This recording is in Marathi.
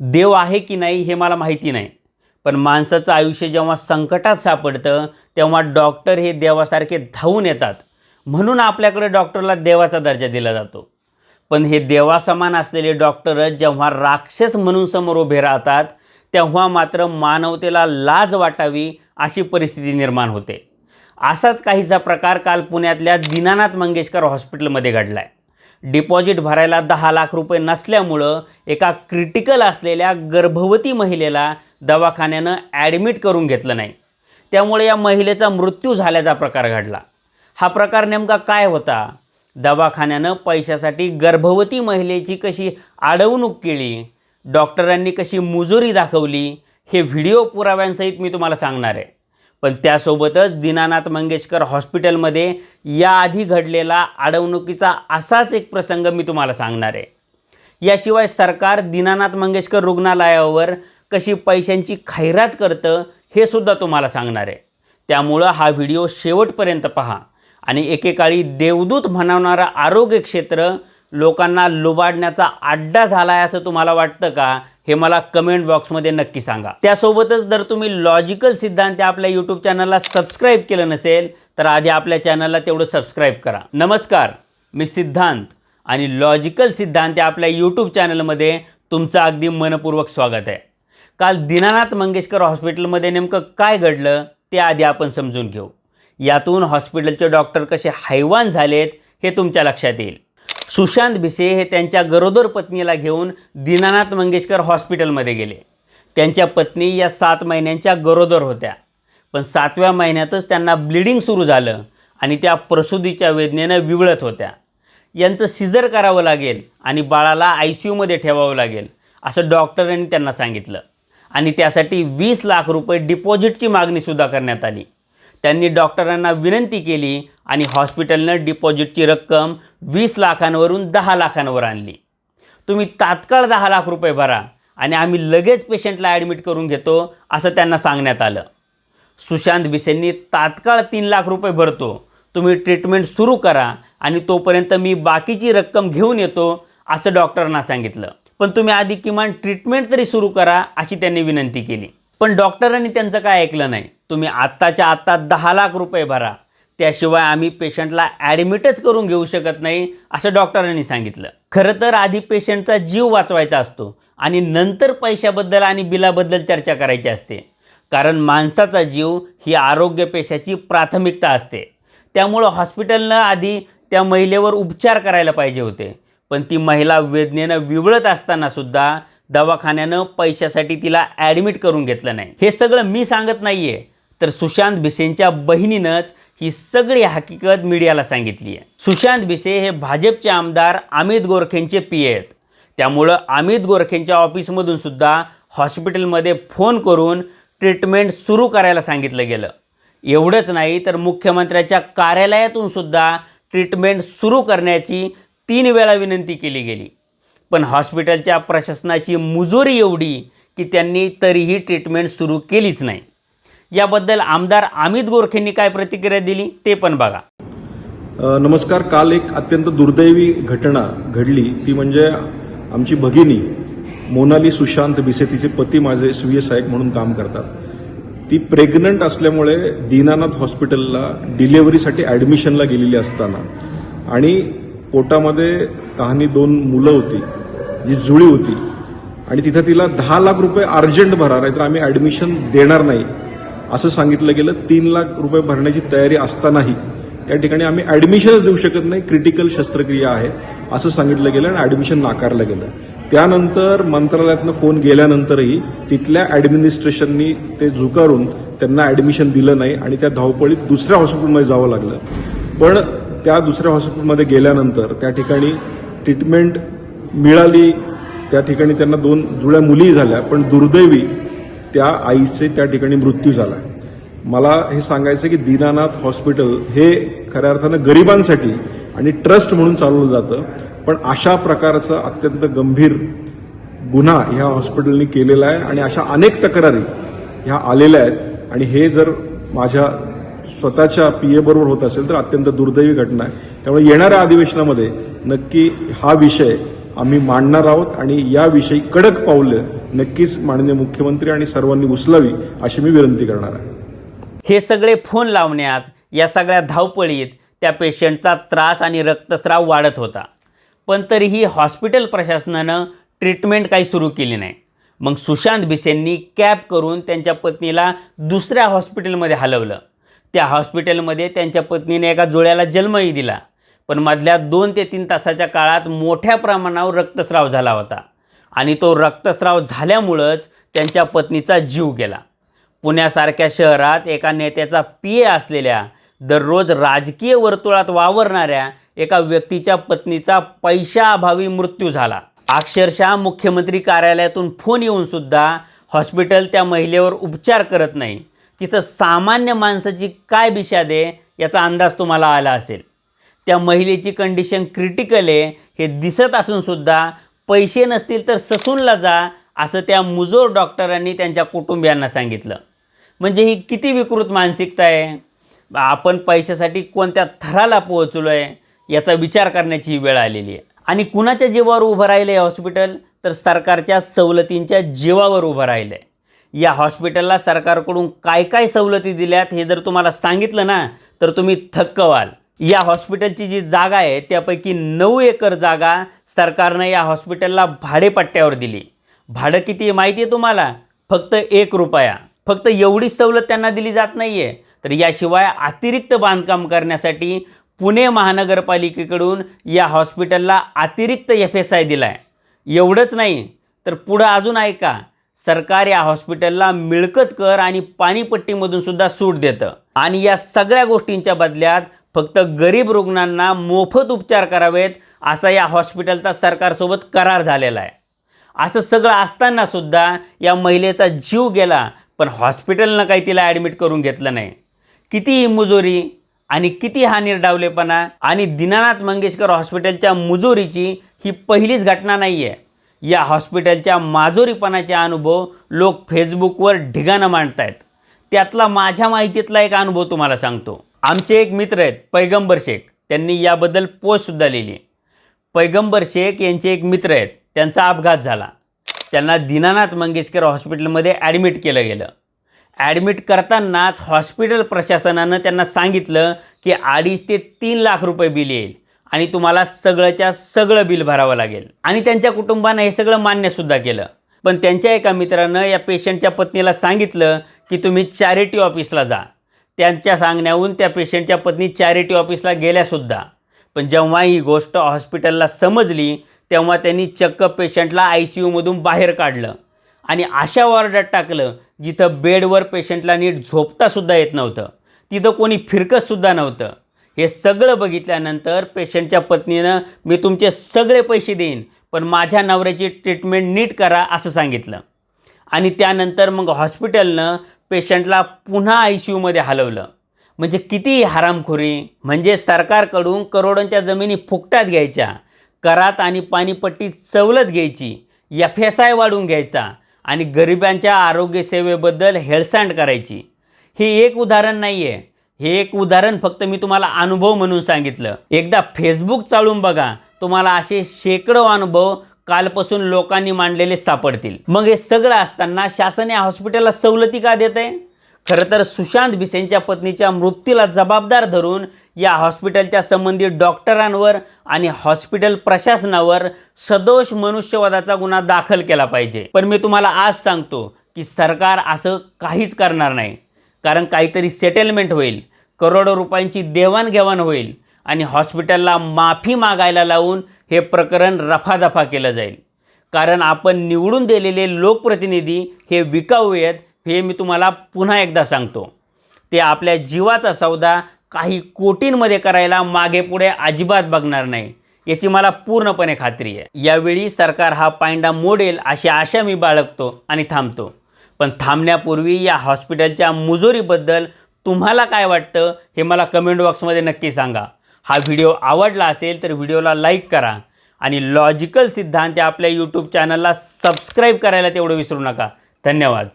देव आहे की नाही हे मला माहिती नाही. पण माणसाचं आयुष्य जेव्हा संकटात सापडतं तेव्हा डॉक्टर हे देवासारखे धावून येतात. म्हणून आपल्याकडे डॉक्टरला देवाचा दर्जा दिला जातो. पण हे देवासमान असलेले डॉक्टरच जेव्हा राक्षस म्हणून समोर उभे राहतात तेव्हा मात्र मानवतेला लाज वाटावी अशी परिस्थिती निर्माण होते. असाच काहीसा प्रकार काल पुण्यातल्या दीनानाथ मंगेशकर हॉस्पिटलमध्ये घडला आहे डिपॉझिट भरायला दहा लाख रुपये नसल्यामुळं एका क्रिटिकल असलेल्या गर्भवती महिलेला दवाखान्यानं ॲडमिट करून घेतलं नाही. त्यामुळे या महिलेचा मृत्यू झाल्याचा प्रकार घडला. हा प्रकार नेमका काय होता? दवाखान्यानं पैशासाठी गर्भवती महिलेची कशी अडवणूक केली? डॉक्टरांनी कशी मुजुरी दाखवली? हे व्हिडिओ पुराव्यांसहित मी तुम्हाला सांगणार आहे. पण त्यासोबतच दीनानाथ मंगेशकर हॉस्पिटलमध्ये याआधी घडलेला अडवणुकीचा असाच एक प्रसंग मी तुम्हाला सांगणार आहे. याशिवाय सरकार दीनानाथ मंगेशकर रुग्णालयावर कशी पैशांची खैरात करतं हे सुद्धा तुम्हाला सांगणार आहे. त्यामुळं हा व्हिडिओ शेवटपर्यंत पहा आणि एकेकाळी देवदूत म्हणवणारं आरोग्य क्षेत्र लोकांना लुबाडण्याचा अड्डा झाला आहे असं तुम्हाला वाटतं का? हे मला कमेंट बॉक्समध्ये नक्की सांगा. त्यासोबतच जर तुम्ही लॉजिकल सिद्धांत आपल्या यूट्यूब चॅनलला सबस्क्राईब केलं नसेल तर आधी आपल्या चॅनलला तेवढं सबस्क्राईब करा. नमस्कार मी सिद्धांत आणि लॉजिकल सिद्धांत आपल्या यूट्यूब चॅनलमध्ये तुमचं अगदी मनपूर्वक स्वागत आहे. काल दीनानाथ मंगेशकर हॉस्पिटलमध्ये नेमकं काय घडलं ते आधी आपण समजून घेऊ. यातून हॉस्पिटलचे डॉक्टर कसे हैवान झालेत हे तुमच्या लक्षात येईल. सुशांत भिसे हे त्यांच्या गरोदर पत्नीला घेऊन दीनानाथ मंगेशकर हॉस्पिटलमध्ये गेले. त्यांच्या पत्नी या सात महिन्यांच्या गरोदर होत्या. पण सातव्या महिन्यातच त्यांना ब्लिडिंग सुरू झालं आणि त्या प्रसूतीच्या वेदनेनं विवळत होत्या. यांचं सिझर करावं लागेल आणि बाळाला आय सी यूमध्ये ठेवावं लागेल असं डॉक्टरांनी त्यांना सांगितलं. आणि त्यासाठी वीस लाख रुपये डिपॉझिटची मागणीसुद्धा करण्यात आली. त्यांनी डॉक्टरांना विनंती केली आणि हॉस्पिटलनं डिपॉझिटची रक्कम वीस लाखांवरून दहा लाखांवर आणली. तुम्ही तात्काळ दहा लाख रुपये भरा आणि आम्ही लगेच पेशंटला ॲडमिट करून घेतो असं त्यांना सांगण्यात आलं. सुशांत बिसेंनी तात्काळ तीन लाख रुपये भरतो. तुम्ही ट्रीटमेंट सुरू करा आणि तोपर्यंत मी बाकीची रक्कम घेऊन येतो असं डॉक्टरांना सांगितलं. पण तुम्ही आधी किमान ट्रीटमेंट तरी सुरू करा अशी त्यांनी विनंती केली. पण डॉक्टरांनी त्यांचं काय ऐकलं नाही? तुम्ही आत्ताच्या आत्ता दहा लाख रुपये भरा. त्याशिवाय आम्ही पेशंटला ॲडमिटच करून घेऊ शकत नाही असं डॉक्टरांनी सांगितलं. खरं तर आधी पेशंटचा जीव वाचवायचा असतो आणि नंतर पैशाबद्दल आणि बिलाबद्दल चर्चा करायची असते. कारण माणसाचा जीव ही आरोग्य पेशाची प्राथमिकता असते. त्यामुळं हॉस्पिटलनं आधी त्या महिलेवर उपचार करायला पाहिजे होते. पण ती महिला वेदनेनं विवळत असतानासुद्धा दवाखान्यानं पैशासाठी तिला ॲडमिट करून घेतलं नाही. हे सगळं मी सांगत नाही आहे तर सुशांत भिसेंच्या बहिणीनंच ही सगळी हकीकत मीडियाला सांगितली आहे. सुशांत भिसे हे भाजपचे आमदार अमित गोरखेंचे पी आहेत. त्यामुळं अमित गोरखेंच्या ऑफिसमधून सुद्धा हॉस्पिटलमध्ये फोन करून ट्रीटमेंट सुरू करायला सांगितलं गेलं. एवढंच नाही तर मुख्यमंत्र्याच्या कार्यालयातून सुद्धा ट्रीटमेंट सुरू करण्याची तीन वेळा विनंती केली गेली. पण हॉस्पिटलच्या प्रशासनाची मुजोरी एवढी की त्यांनी तरीही ट्रीटमेंट सुरू केलीच नाही. याबद्दल आमदार अमित गोरखेंनी काय प्रतिक्रिया दिली ते पण बघा. नमस्कार. काल एक अत्यंत दुर्दैवी घटना घडली. ती म्हणजे आमची भगिनी मोनाली सुशांत भिसे तिचे पती माझे स्वीय सहायक म्हणून काम करतात. ती प्रेग्नंट असल्यामुळे दीनानाथ हॉस्पिटलला डिलेव्हरीसाठी ॲडमिशनला गेलेली असताना आणि पोटामध्ये कहाणी दोन मुलं होती जी जुळी होती आणि तिथं तिला दहा लाख रुपये अर्जंट भरा आहे तर आम्ही ॲडमिशन देणार नाही. असं सांगितलं गेलं तीन लाख रुपये भरण्याची तयारी असतानाही त्या ठिकाणी आम्ही ॲडमिशनच देऊ शकत नाही क्रिटिकल शस्त्रक्रिया आहे असं सांगितलं गेलं आणि ॲडमिशन नाकारलं गेलं. त्यानंतर मंत्रालयातनं फोन गेल्यानंतरही तिथल्या ॲडमिनिस्ट्रेशननी ते झुकारून त्यांना ॲडमिशन दिलं नाही आणि त्या धावपळीत दुसऱ्या हॉस्पिटलमध्ये जावं लागलं. पण त्या दुसऱ्या हॉस्पिटलमध्ये गेल्यानंतर त्या ठिकाणी ट्रीटमेंट मिळाली त्या ठिकाणी त्यांना दोन जुळ्या मुली झाल्या पण दुर्दैवी त्या आईचे त्या ठिकाणी मृत्यू झाला मला हे सांगायचं की दीनानाथ हॉस्पिटल हे खऱ्या अर्थानं गरिबांसाठी आणि ट्रस्ट म्हणून चालवलं जातं पण अशा प्रकारचा अत्यंत गंभीर गुन्हा ह्या हॉस्पिटलने केलेला आहे आणि अशा अनेक तक्रारी ह्या आलेल्या आहेत. आणि हे जर माझ्या स्वतःच्या पीए बरोबर होत असेल तर अत्यंत दुर्दैवी घटना आहे. त्यामुळे येणाऱ्या अधिवेशनामध्ये नक्की हा विषय आम्ही मांडणार आहोत आणि याविषयी कडक पावलं नक्कीच माननीय मुख्यमंत्री आणि सर्वांनी उचलावी अशी मी विनंती करणार आहे. हे सगळे फोन लावण्यात या सगळ्या धावपळीत त्या पेशंटचा त्रास आणि रक्तस्राव वाढत होता. पण तरीही हॉस्पिटल प्रशासनानं ट्रीटमेंट काही सुरू केली नाही. मग सुशांत भिसेंनी कॅब करून त्यांच्या पत्नीला दुसऱ्या हॉस्पिटलमध्ये हलवलं. त्या हॉस्पिटलमध्ये त्यांच्या पत्नीने एका जुळ्याला जन्मही दिला. पण मधल्या दोन ते तीन तासाच्या काळात मोठ्या प्रमाणावर रक्तस्राव झाला होता. आणि तो रक्तस्राव झाल्यामुळंच त्यांच्या पत्नीचा जीव गेला. पुण्यासारख्या शहरात एका नेत्याचा पी ए असलेल्या दररोज राजकीय वर्तुळात वावरणाऱ्या एका व्यक्तीच्या पत्नीचा पैशाअभावी मृत्यू झाला. अक्षरशः मुख्यमंत्री कार्यालयातून फोन येऊन सुद्धा हॉस्पिटल त्या महिलेवर उपचार करत नाही. तिथं सामान्य माणसाची काय बिशाद याचा अंदाज तुम्हाला आला असेल. त्या महिलेची कंडिशन क्रिटिकल आहे हे दिसत असून सुद्धा पैसे नसतील तर ससूनला जा असं त्या मुजोर डॉक्टरांनी त्यांच्या कुटुंबियांना सांगितलं. म्हणजे ही किती विकृत मानसिकता आहे. आपण पैशासाठी कोणत्या थराला पोहोचलो आहे याचा विचार करण्याची ही वेळ आलेली आहे. आणि कुणाच्या जीवावर उभं राहिलं आहे हॉस्पिटल तर सरकारच्या सवलतींच्या जीवावर उभं राहिलं आहे या हॉस्पिटलला सरकारकडून काय काय सवलती दिल्यात हे जर तुम्हाला सांगितलं ना तर तुम्ही थक्क व्हाल. या हॉस्पिटलची जी जागा आहे त्यापैकी नऊ एकर जागा सरकारनं या हॉस्पिटलला भाडेपट्ट्यावर दिली. भाडं किती आहे माहिती आहे तुम्हाला? फक्त एक रुपया. फक्त एवढीच सवलत त्यांना दिली जात नाही आहे तर याशिवाय अतिरिक्त बांधकाम करण्यासाठी पुणे महानगरपालिकेकडून या हॉस्पिटलला अतिरिक्त एफ एस आय दिला आहे एवढंच नाही तर पुढं अजून ऐका. सरकार या हॉस्पिटलला मिळकत कर आणि पाणीपट्टीमधून सुद्धा सूट देतं. आणि या सगळ्या गोष्टींच्या बदल्यात फक्त गरीब रुग्णांना मोफत उपचार करावेत असा या हॉस्पिटलचा सरकारसोबत करार झालेला आहे. असं सगळं असताना सुद्धा या महिलेचा जीव गेला पण हॉस्पिटलनं काही तिला ॲडमिट करून घेतलं नाही. किती ही मुजोरी आणि किती हा निर्डावलेपणा आणि दीनानाथ मंगेशकर हॉस्पिटलच्या मुजोरीची ही पहिलीच घटना नाही आहे या हॉस्पिटलच्या माजोरीपणाचे अनुभव लोक फेसबुकवर ढिगाणं मांडत आहेत त्यातला माझ्या माहितीतला एक अनुभव तुम्हाला सांगतो. आमचे एक मित्र आहेत पैगंबर शेख. त्यांनी याबद्दल पोस्टसुद्धा लिहिली. पैगंबर शेख यांचे एक मित्र आहेत त्यांचा अपघात झाला. त्यांना दीनानाथ मंगेशकर हॉस्पिटलमध्ये ॲडमिट केलं गेलं. ॲडमिट करतानाच हॉस्पिटल प्रशासनानं त्यांना सांगितलं की अडीच ते तीन लाख रुपये बिल येईल आणि तुम्हाला सगळंच्या सगळं बिल भरावं लागेल. आणि त्यांच्या कुटुंबानं हे सगळं मान्यसुद्धा केलं. पण त्यांच्या एका मित्रानं या पेशंटच्या पत्नीला सांगितलं की तुम्ही चॅरिटी ऑफिसला जा. त्यांच्या सांगण्याहून त्या पेशंटच्या पत्नी चॅरिटी ऑफिसला गेल्यासुद्धा. पण जेव्हा ही गोष्ट हॉस्पिटलला समजली तेव्हा त्यांनी चक्क पेशंटला आय सी यूमधून बाहेर काढलं. आणि अशा वॉर्डात टाकलं जिथं बेडवर पेशंटला नीट झोपतासुद्धा येत नव्हतं. तिथं कोणी फिरकतसुद्धा नव्हतं. हे सगळं बघितल्यानंतर पेशंटच्या पत्नीनं मी तुमचे सगळे पैसे देईन पण माझ्या नवऱ्याची ट्रीटमेंट नीट करा असं सांगितलं. आणि त्यानंतर मग हॉस्पिटलनं पेशंटला पुन्हा आय सी यूमध्ये हलवलं. म्हणजे किती हरामखोरी म्हणजे सरकारकडून करोडोंच्या जमिनी फुकटात घ्यायच्या करात आणि पाणीपट्टी सवलत घ्यायची एफ एस आय वाढवून घ्यायचा आणि गरिबांच्या आरोग्यसेवेबद्दल हेळसांड करायची. हे एक उदाहरण नाही आहे हे एक उदाहरण फक्त मी तुम्हाला अनुभव म्हणून सांगितलं. एकदा फेसबुक चालून बघा तुम्हाला असे शेकडो अनुभव कालपासून लोकांनी मांडलेले सापडतील. मग हे सगळं असताना शासन या हॉस्पिटलला सवलती का देत आहे खरं तर सुशांत भिसेंच्या पत्नीच्या मृत्यूला जबाबदार धरून या हॉस्पिटलच्या संबंधित डॉक्टरांवर आणि हॉस्पिटल प्रशासनावर सदोष मनुष्यवादाचा गुन्हा दाखल केला पाहिजे. पण मी तुम्हाला आज सांगतो की सरकार असं काहीच करणार नाही. कारण काहीतरी सेटलमेंट होईल. करोडो रुपयांची देवाणघेवाण होईल. आणि हॉस्पिटलला माफी मागायला लावून हे प्रकरण रफादफा केलं जाईल. कारण आपण निवडून दिलेले लोकप्रतिनिधी हे विकाऊ आहेत हे मी तुम्हाला पुन्हा एकदा सांगतो. ते आपल्या जीवाचा सौदा काही कोटींमध्ये करायला मागे पुढे अजिबात बघणार नाही याची मला पूर्णपणे खात्री आहे. यावेळी सरकार हा पायंडा मोडेल अशी आशा मी बाळगतो आणि थांबतो. पण थांबण्यापूर्वी या हॉस्पिटलच्या मुजोरीबद्दल तुम्हाला काय वाटतं हे मला कमेंट बॉक्समध्ये नक्की सांगा. हा व्हिडिओ आवडला असेल तर व्हिडिओला लाईक करा आणि लॉजिकल सिद्धांत या आपल्या यूट्यूब चॅनलला सबस्क्राईब करायला तेवढं विसरू नका. धन्यवाद.